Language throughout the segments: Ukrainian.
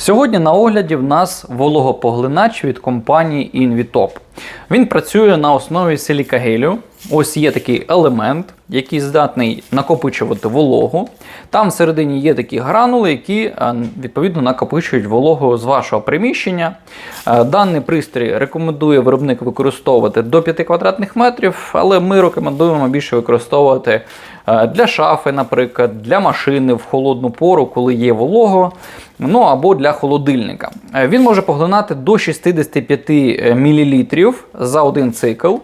Сьогодні на огляді в нас вологопоглинач від компанії Invitop. Він працює на основі силікагелю. Ось є такий елемент, який здатний накопичувати вологу. Там всередині є такі гранули, які е, відповідно накопичують вологу з вашого приміщення. Е, Даний пристрій рекомендує виробник використовувати до 5 квадратних метрів, але ми рекомендуємо більше використовувати е, для шафи, наприклад, для машини в холодну пору, коли є волого, ну або для холодильника. Е, Він може поглинати до 65 мл за один цикл.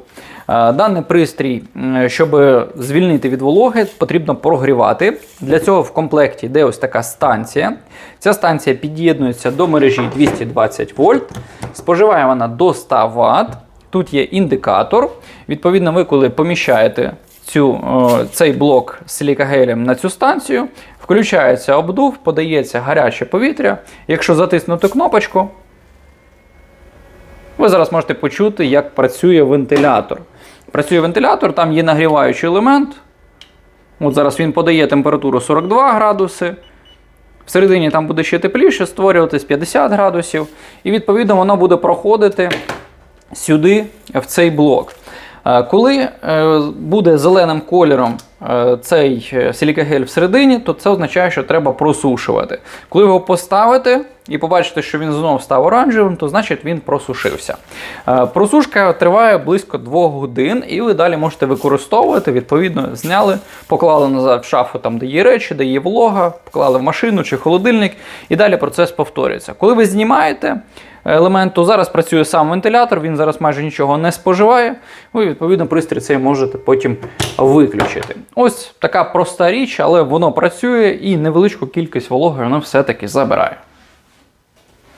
Е, Даний пристрій, щоб звільнити від вологи, потрібно прогрівати. Для цього в комплекті йде ось така станція. Ця станція під'єднується до мережі 220 вольт. Споживає вона до 100 Вт. Тут є індикатор. Відповідно, ви коли поміщаєте цю, е, цей блок з силікагелем на цю станцію, включається обдув, подається гаряче повітря. Якщо затиснути кнопочку, ви зараз можете почути, як працює вентилятор. Працює вентилятор, там є нагріваючий елемент. От зараз він подає температуру 42 градуси. Всередині там буде ще тепліше, створюватись 50 градусів. І відповідно воно буде проходити сюди, в цей блок. Е, Коли е, буде зеленим кольором е, цей силікагель всередині, то це означає, що треба просушувати. Коли його поставите і побачите, що він знову став оранжевим, то значить він просушився. Просушка триває близько 2 годин, і ви далі можете використовувати. Відповідно, зняли, поклали назад в шафу, там, де є речі, де є волога, поклали в машину чи холодильник, і далі процес повторюється. Коли ви знімаєте елемент, то зараз працює сам вентилятор, він зараз майже нічого не споживає. Ви, відповідно, пристрій цей можете потім виключити. Ось така проста річ, але воно працює і невеличку кількість вологи воно все-таки забирає.